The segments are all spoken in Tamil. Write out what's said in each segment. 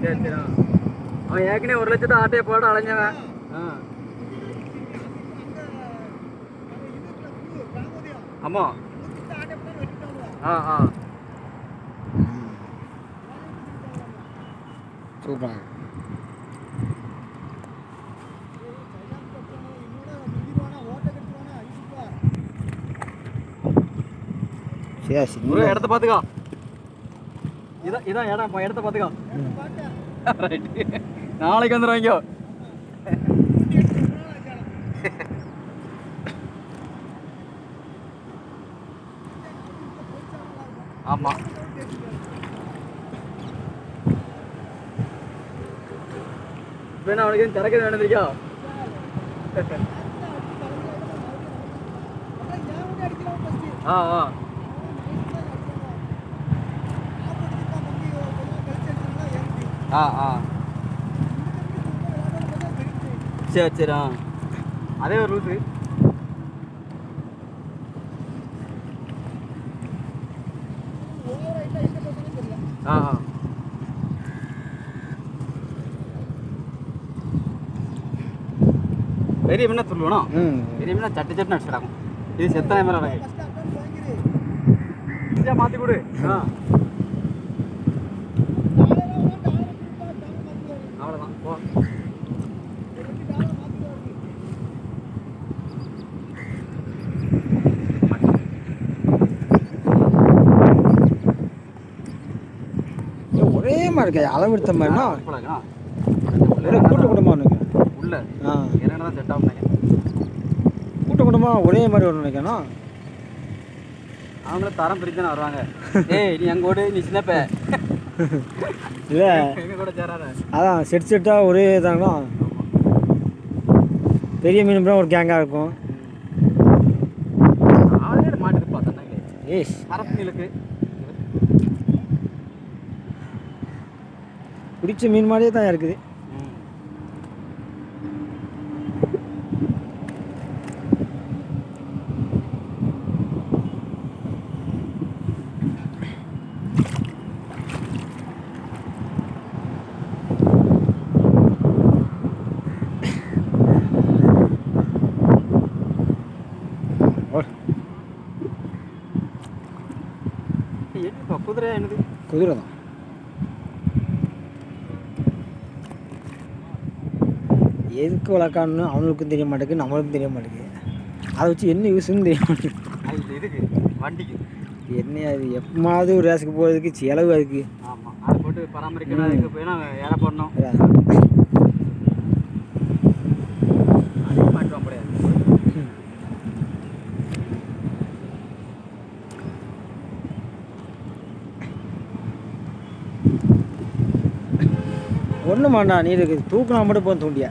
சரி சரி. அவன் ஏற்கனவே ஒரு லட்சத்தை ஆட்டையை போட அலைஞ்சவன் ஆமாம் ஆ ஆ சூப்பராக சரி சின்ன இடத்த பார்த்துக்கோ இதான் இதான் இடம். இடத்த பார்த்துக்கோ நாளைக்கு வந்துடுவாங்க ஆமாம் இப்போ என்ன அவனுக்கு எதுவும் திறக்க வேண்டியிருக்கா ஆ ஆ. ஆ ஆ. சரி சரி ஆ. அதே ஒரு ரூட்டு ஆ ஆ. பெரிய மீனா துள்ளுவணும் ம். பெரிய மீனா சட்டு சட்டு அடிச்சிடாகும் இது செத்தாய மேலே இதை மாற்றி கொடு. ஆ அவ்வளோதான் போ ஏய், மாதிரி இருக்கா அளவு எடுத்த மாதிரினா கூட்ட குடும்பம் நினைக்கிறேன் உள்ள. ஆ. என்னென்ன செட் ஆகும் கூட்ட குடும்பம் ஒரே மாதிரி வரும் நினைக்கணும் அவங்கள தரம் பிரித்து தானே வருவாங்க. ஏய் நீ அங்க ஓடு நீ சின்னப்ப இல்லை. கூட சேராத. அதான் செட் செட்டாக ஒரே இதாங்களா பெரிய மீன் ஒரு கேங்காக இருக்கும். ஆளே மாட்டுக்கு பார்த்தா ஏய் அரப்புங்களுக்கு பிடிச்ச மீன் மாதிரியே தான் இருக்குது. குதிரை தான் எதுக்கு வளர்க்கான்னு அவனுக்கும் தெரிய மாட்டேங்குது நம்மளுக்கும் தெரிய மாட்டேங்குது. அதை வச்சு என்ன யூஸ்ன்னு தெரிய மாட்டேங்குது. இதுக்கு வண்டிக்கு. என்ன அது எப்பமாவது ஒரு ரேஸுக்கு போகிறதுக்கு செலவு அதுக்கு. ஆமா அதை போட்டு பராமரிக்கணும் அதுக்கு போய் ஏற போடணும் அதான். அதையும் மாட்டுவான் முடியாது ஒன்றும் வேண்டா நீ இருக்குது தூக்குனா மட்டும் போதும் தூண்டியா?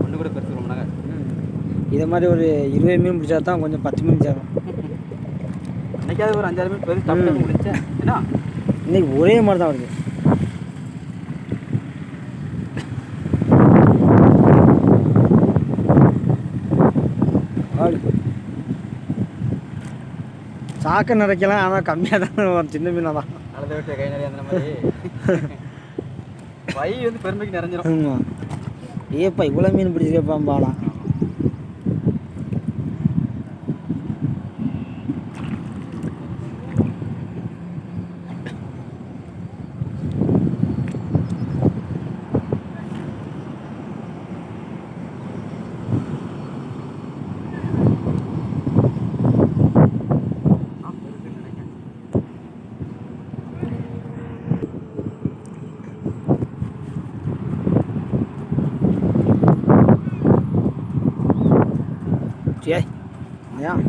ஒன்று கூட பெருசு ரொம்ப நாங்கள் ம். இதை மாதிரி ஒரு இருபது மீன் பிடிச்சா தான் கொஞ்சம் பத்து மீன் சேரும். அன்னைக்காவது ஒரு அஞ்சாறு மீன் தப்பு ம். முடிச்சேன் என்ன இன்னைக்கு ஒரே மாதிரி தான் வருது. சாக்கை நிறைக்கலாம் ஆனால் கம்மியாக தான் சின்ன மீனாக தான் அழுத விட்டு கை நிறைய அந்த மாதிரி. வை வந்து பெருமைக்கு நிறைஞ்சிரும். ஆமாம் ஏப்பா இவ்வளோ மீன் பிடிச்சிருப்பான் பாலாம். 姐，怎么样？